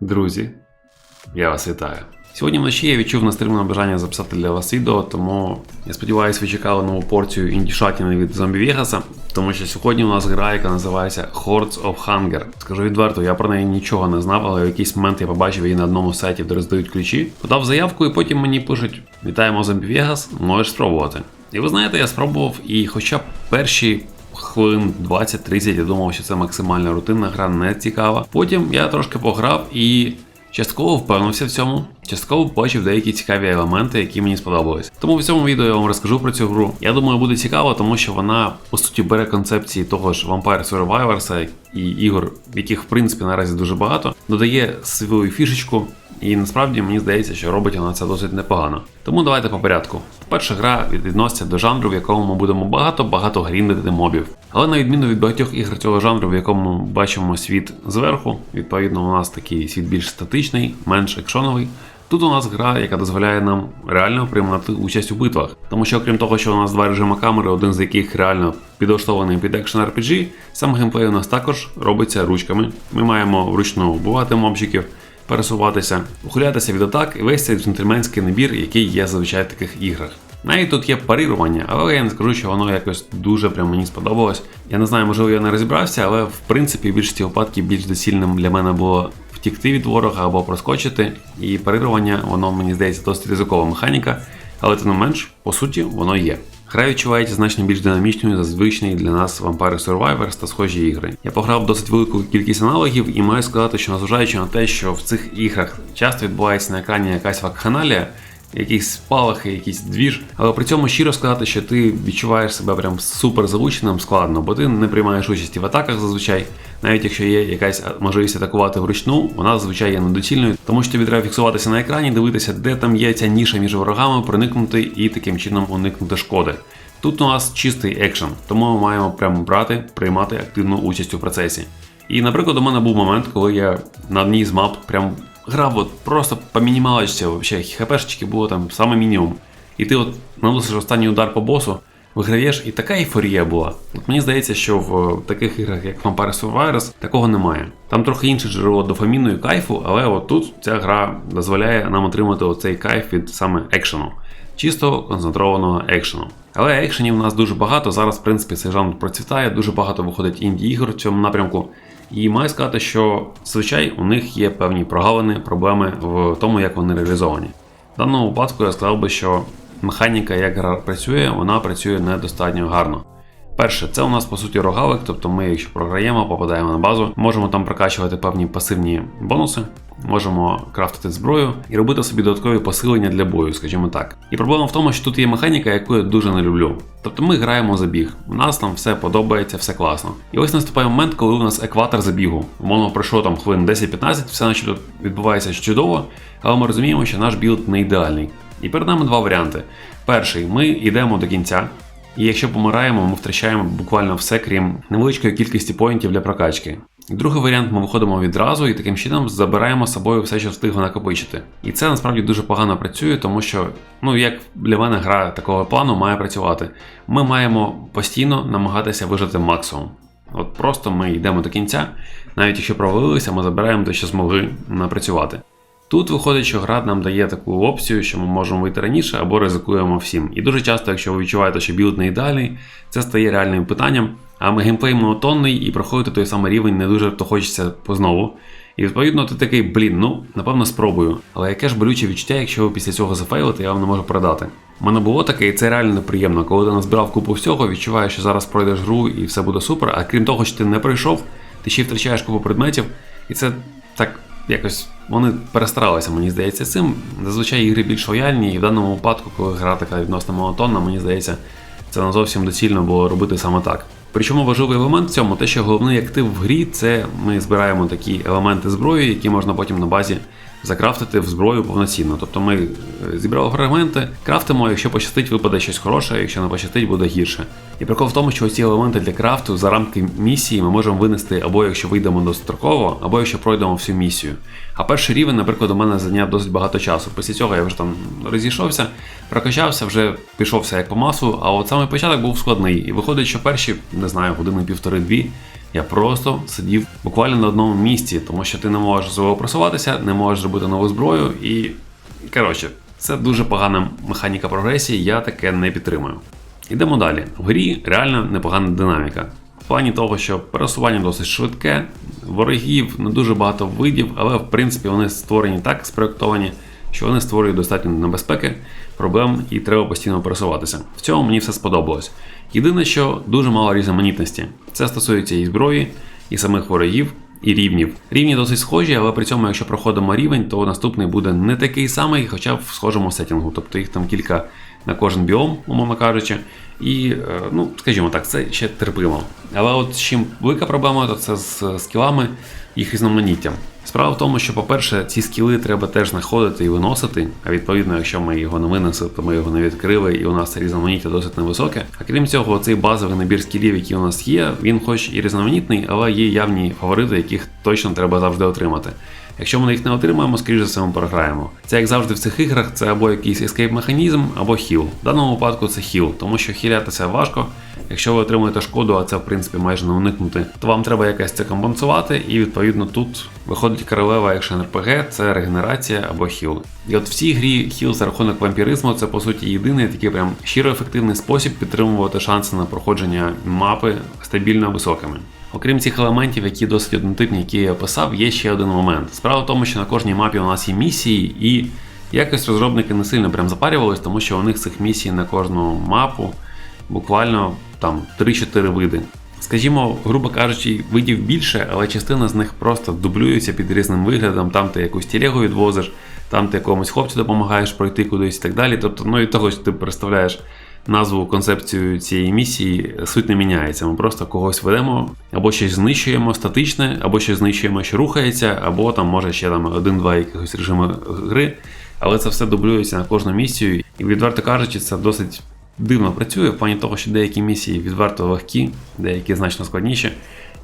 Друзі, я вас вітаю. Сьогодні вночі я відчув нестримне бажання записати для вас відео, тому я сподіваюся, ви чекали нову порцію індішатіни від Zombie Vegas, тому що сьогодні у нас гра, яка називається Hordes of Hunger. Скажу відверто, я про неї нічого не знав, але в якийсь момент я побачив її на одному з сайтів, де роздають ключі. Подав заявку, і потім мені пишуть: Вітаємо Zombie Vegas, можеш спробувати. І ви знаєте, я спробував, і хоча перші хвилин 20-30 я думав, що це максимально рутинна гра, не цікава. Потім я трошки пограв і частково впевнився в цьому, частково побачив деякі цікаві елементи, які мені сподобались. Тому в цьому відео я вам розкажу про цю гру. Я думаю, буде цікаво, тому що вона по суті бере концепції того ж Vampire Survivors і ігор, яких в принципі наразі дуже багато, додає свою фішечку. І насправді мені здається, що робить вона це досить непогано. Тому давайте по порядку. Перша гра відноситься до жанру, в якому ми будемо багато-багато гріндити мобів. Але на відміну від багатьох ігор цього жанру, в якому ми бачимо світ зверху, відповідно, у нас такий світ більш статичний, менш екшоновий. Тут у нас гра, яка дозволяє нам реально приймати участь у битвах. Тому що, окрім того, що у нас два режими камери, один з яких реально підлаштований під екшен RPG, сам геймплей у нас також робиться ручками. Ми маємо вручну вбивати мобчиків, пересуватися, ухилятися від атак і весь цей джентльменський набір, який є зазвичай в таких іграх. Навіть тут є парирування, але я не скажу, що воно якось дуже прям мені сподобалось. Я не знаю, можливо, я не розібрався, але в принципі в більшості випадків більш доцільним для мене було втікти від ворога або проскочити. І парирування, воно мені здається досить ризикова механіка, але тим не менш, по суті, воно є. Гра відчувається значно більш динамічною за звичний для нас Vampire Survivors та схожі ігри. Я пограв досить велику кількість аналогів і маю сказати, що незважаючи на те, що в цих іграх часто відбувається на екрані якась вакханалія, якісь спалахи, якийсь двіж. Але при цьому щиро сказати, що ти відчуваєш себе прям супер залученим складно, бо ти не приймаєш участі в атаках зазвичай. Навіть якщо є якась можливість атакувати вручну, вона зазвичай є недоцільною, тому що тобі треба фіксуватися на екрані, дивитися, де там є ця ніша між ворогами, проникнути і таким чином уникнути шкоди. Тут у нас чистий екшен, тому ми маємо прямо брати, приймати активну участь у процесі. І, наприклад, у мене був момент, коли я на одній з мап прям грав от просто по мінімалочці, вообще хпшечки було там саме мінімум. І ти от наносиш останній удар по босу, виграєш, і така ейфорія була. От мені здається, що в таких іграх, як Vampire Survivors, такого немає. Там трохи інше джерело дофаміну і кайфу, але от тут ця гра дозволяє нам отримати оцей кайф від саме екшену. Чисто концентрованого екшену. Але екшенів у нас дуже багато. Зараз, в принципі, цей жанр процвітає, дуже багато виходить інді-ігор в цьому напрямку. І маю сказати, що зазвичай у них є певні прогалини, проблеми в тому, як вони реалізовані. В даному випадку я сказав би, що механіка, як гра працює, вона працює недостатньо гарно. Перше, це у нас по суті рогалик, тобто ми, якщо програємо, попадаємо на базу, можемо там прокачувати певні пасивні бонуси, можемо крафтити зброю і робити собі додаткові посилення для бою, скажімо так. І проблема в тому, що тут є механіка, яку я дуже не люблю. Тобто ми граємо забіг, у нас там все подобається, все класно. І ось наступає момент, коли у нас екватор забігу. Умовно пройшло там хвилин 10-15, все начебто відбувається чудово, але ми розуміємо, що наш білд не ідеальний. І перед нами два варіанти. Перший, ми йдемо до кінця. І якщо помираємо, ми втрачаємо буквально все, крім невеличкої кількості поінтів для прокачки. Другий варіант ми виходимо відразу і таким чином забираємо з собою все, що встигли накопичити. І це насправді дуже погано працює, тому що, ну як для мене гра такого плану має працювати. Ми маємо постійно намагатися вижити максимум. От просто ми йдемо до кінця, навіть якщо провалилися, ми забираємо те, що змогли напрацювати. Тут виходить, що гра нам дає таку опцію, що ми можемо вийти раніше або ризикуємо всім. І дуже часто, якщо ви відчуваєте, що білд не ідеальний, це стає реальним питанням. А ми геймплей монотонний і проходити той самий рівень не дуже то хочеться познову. І відповідно ти такий, блін, ну напевно спробую. Але яке ж болюче відчуття, якщо ви після цього зафейлите, я вам не можу продати. У мене було таке, і це реально неприємно, коли ти назбирав купу всього, відчуваєш, що зараз пройдеш гру і все буде супер. А крім того, що ти не пройшов, ти ще й втрачаєш купу предметів, і це так якось вони перестаралися, мені здається, цим. Зазвичай ігри більш лояльні, і в даному випадку, коли гра така відносно монотонна, мені здається, це не зовсім доцільно було робити саме так. Причому важливий елемент в цьому, те, що головний актив в грі, це ми збираємо такі елементи зброї, які можна потім на базі закрафтити в зброю повноцінно. Тобто ми зібрали фрагменти, крафтимо, якщо пощастить, випаде щось хороше, якщо не пощастить, буде гірше. І прикол в тому, що ці елементи для крафту за рамки місії ми можемо винести або якщо вийдемо достроково, або якщо пройдемо всю місію. А перший рівень, наприклад, у мене зайняв досить багато часу. Після цього я вже там розійшовся, прокачався, вже пішов все як по масу, а от саме початок був складний. І виходить, що перші не знаю, години півтори-дві. Я просто сидів буквально на одному місці, тому що ти не можеш свого просуватися, не можеш зробити нову зброю і. Коротше, це дуже погана механіка прогресії, я таке не підтримую. Йдемо далі. В грі реально непогана динаміка. В плані того, що пересування досить швидке, ворогів не дуже багато видів, але в принципі вони створені так, спроектовані, що вони створюють достатньо небезпеки, проблем і треба постійно пересуватися. В цьому мені все сподобалось. Єдине, що дуже мало різноманітності. Це стосується і зброї, і самих ворогів, і рівнів. Рівні досить схожі, але при цьому, якщо проходимо рівень, то наступний буде не такий самий, хоча б в схожому сетінгу. Тобто їх там кілька на кожен біом, умовно кажучи. І, е, ну, скажімо так, це ще терпимо. Але от з чим велика проблема, то це з скілами, їх різноманіттям. Справа в тому, що, по-перше, ці скіли треба теж знаходити і виносити. А відповідно, якщо ми його не винесли, то ми його не відкрили, і у нас різноманіття досить невисоке. А крім цього, цей базовий набір скілів, який у нас є, він хоч і різноманітний, але є явні фаворити, яких точно треба завжди отримати. Якщо ми їх не отримаємо, скоріш за все ми програємо. Це як завжди в цих іграх, це або якийсь ескейп механізм, або хіл. В даному випадку це хіл, тому що хілятися важко. Якщо ви отримуєте шкоду, а це в принципі майже не уникнути, то вам треба якось це компенсувати, і відповідно тут виходить королева екшен РПГ, це регенерація або хіл. І от в цій грі хіл за рахунок вампіризму це по суті єдиний такий прям щиро ефективний спосіб підтримувати шанси на проходження мапи стабільно високими. Окрім цих елементів, які досить однотипні, які я описав, є ще один момент. Справа в тому, що на кожній мапі у нас є місії, і якось розробники не сильно прям запарювались, тому що у них цих місій на кожну мапу буквально там 3-4 види. Скажімо, грубо кажучи, видів більше, але частина з них просто дублюється під різним виглядом, там ти якусь тілегу відвозиш, там ти якомусь хлопцю допомагаєш пройти кудись і так далі. Тобто, ну від того, що ти представляєш назву, концепцію цієї місії, суть не міняється. Ми просто когось ведемо, або щось знищуємо статичне, або щось знищуємо, що рухається, або там може ще там один-два якихось режими гри. Але це все дублюється на кожну місію, і відверто кажучи, це досить дивно працює в плані того, що деякі місії відверто легкі, деякі значно складніші.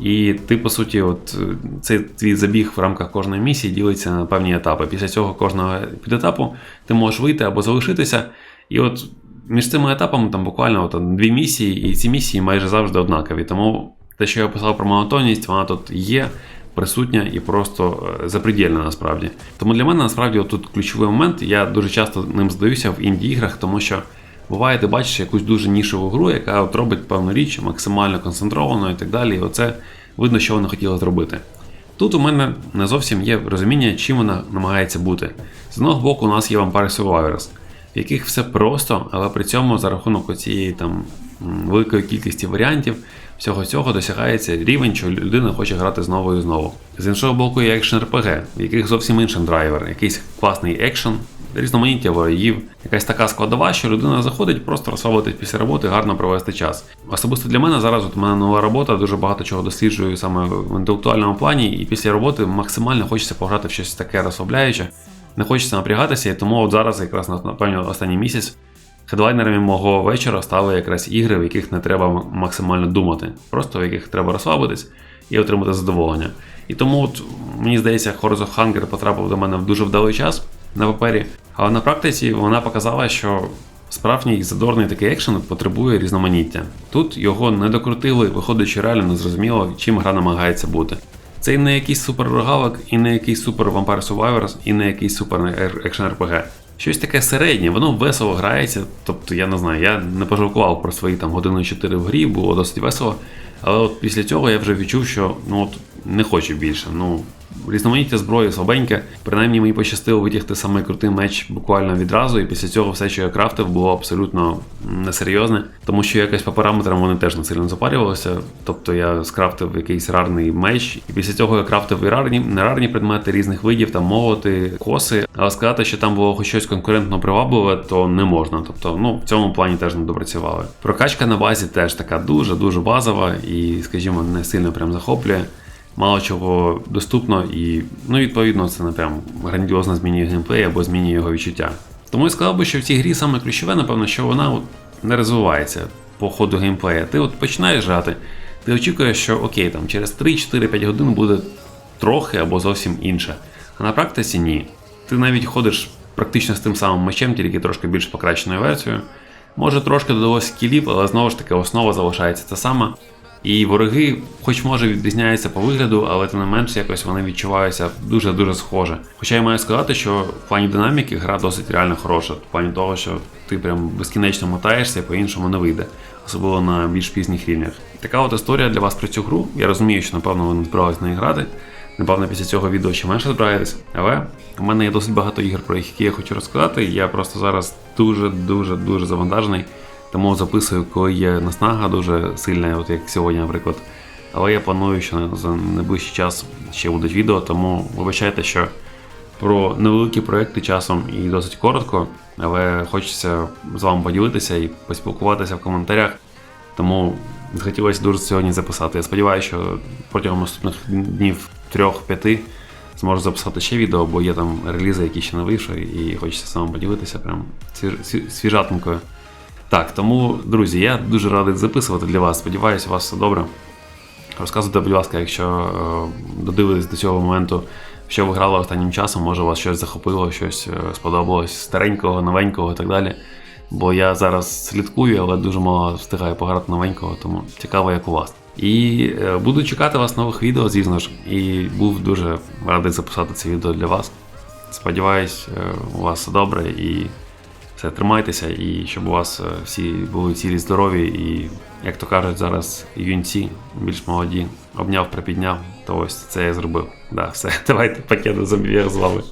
І ти, по суті, от цей твій забіг в рамках кожної місії ділиться на певні етапи. Після цього кожного підетапу ти можеш вийти або залишитися. І от між цими етапами там буквально от дві місії, і ці місії майже завжди однакові. Тому те, що я описав про монотонність, вона тут є. Присутня і просто запредельна насправді. Тому для мене насправді тут ключовий момент. Я дуже часто ним здаюся в інді-іграх, тому що Буває, ти бачиш якусь дуже нішеву гру, яка от робить певну річ, максимально концентровану і так далі. І оце видно, що вона хотіла зробити. Тут у мене не зовсім є розуміння, чим вона намагається бути. З одного боку, у нас є Vampire Survivors, в яких все просто, але при цьому за рахунок цієї там великої кількості варіантів, всього цього досягається рівень, що людина хоче грати знову і знову. З іншого боку, є екшен RPG, в яких зовсім інший драйвер, якийсь класний екшен, різноманіття ворогів, якась така складова, що людина заходить, просто розслабитись після роботи, гарно провести час. Особисто для мене зараз у мене нова робота, дуже багато чого досліджую саме в інтелектуальному плані, і після роботи максимально хочеться пограти в щось таке розслабляюче, не хочеться напрягатися, і тому от зараз, якраз напевно, останній місяць. Хедлайнерами мого вечора стали якраз ігри, в яких не треба максимально думати, просто в яких треба розслабитись і отримати задоволення. І тому от, мені здається, Horse of Hunger потрапив до мене в дуже вдалий час на папері, але на практиці вона показала, що справжній задорний такий екшен потребує різноманіття. Тут його не докрутили, виходить, що реально не зрозуміло, чим гра намагається бути. Це і не якийсь супер рогалик, і не якийсь супер Vampire Survivors, і не якийсь супер екшен RPG. Щось таке середнє, воно весело грається. Тобто, я не знаю, я не пожалкував про свої там години 4 в грі, було досить весело. Але от після цього я вже відчув, що ну от не хочу більше. Ну різноманіття зброї слабеньке. Принаймні мені пощастило витягти самий крутий меч буквально відразу, і після цього все, що я крафтив, було абсолютно несерйозне, тому що якось по параметрам вони теж не сильно запарювалися. Тобто я скрафтив якийсь рарний меч, і після цього я крафтив і рарні, нерарні предмети різних видів, там молоти, коси. Але сказати, що там було хоч щось конкурентно привабливе, то не можна. Тобто, ну в цьому плані теж не допрацювали. Прокачка на базі теж така дуже дуже базова і, скажімо, не сильно прям захоплює мало чого доступно, і ну, відповідно це не прям грандіозно змінює геймплей або змінює його відчуття. Тому я сказав би, що в цій грі саме ключове, напевно, що вона от не розвивається по ходу геймплея. Ти от починаєш грати, ти очікуєш, що окей, там через 3-4-5 годин буде трохи або зовсім інше. А на практиці ні. Ти навіть ходиш практично з тим самим мечем, тільки трошки більш покращеною версією. Може трошки додалося скілів, але знову ж таки основа залишається та сама. І вороги, хоч може відрізняються по вигляду, але тим не менш якось вони відчуваються дуже-дуже схоже. Хоча я маю сказати, що в плані динаміки гра досить реально хороша, в плані того, що ти прям безкінечно мотаєшся і по-іншому не вийде, особливо на більш пізніх рівнях. Така от історія для вас про цю гру. Я розумію, що напевно ви не збирались неї грати. Напевно, після цього відео ще менше збираєтесь. Але у мене є досить багато ігор, про які я хочу розказати. Я просто зараз дуже дуже дуже завантажений. Тому записую, коли є наснага дуже сильна, от як сьогодні, наприклад. Але я планую, що за найближчий час ще будуть відео, тому вибачайте, що про невеликі проекти часом і досить коротко, але хочеться з вами поділитися і поспілкуватися в коментарях. Тому захотілося дуже сьогодні записати. Я сподіваюся, що протягом наступних днів трьох-п'яти зможу записати ще відео, бо є там релізи, які ще не вийшли, і хочеться з вами поділитися прям свіж- сві- свіжатинкою. Так, тому, друзі, я дуже радий записувати для вас. Сподіваюся, у вас все добре. Розказуйте, будь ласка, якщо е, додивились до цього моменту, що ви грали останнім часом, може вас щось захопило, щось е, сподобалось старенького, новенького і так далі. Бо я зараз слідкую, але дуже мало встигаю пограти новенького, тому цікаво, як у вас. І е, буду чекати вас нових відео, звісно ж, і був дуже радий записати це відео для вас. Сподіваюсь, у вас все добре і все, тримайтеся, і щоб у вас е, всі були цілі здорові, і, як то кажуть, зараз юнці більш молоді, обняв, припідняв, то ось це я зробив. Да, все, давайте пакет забіг з вами.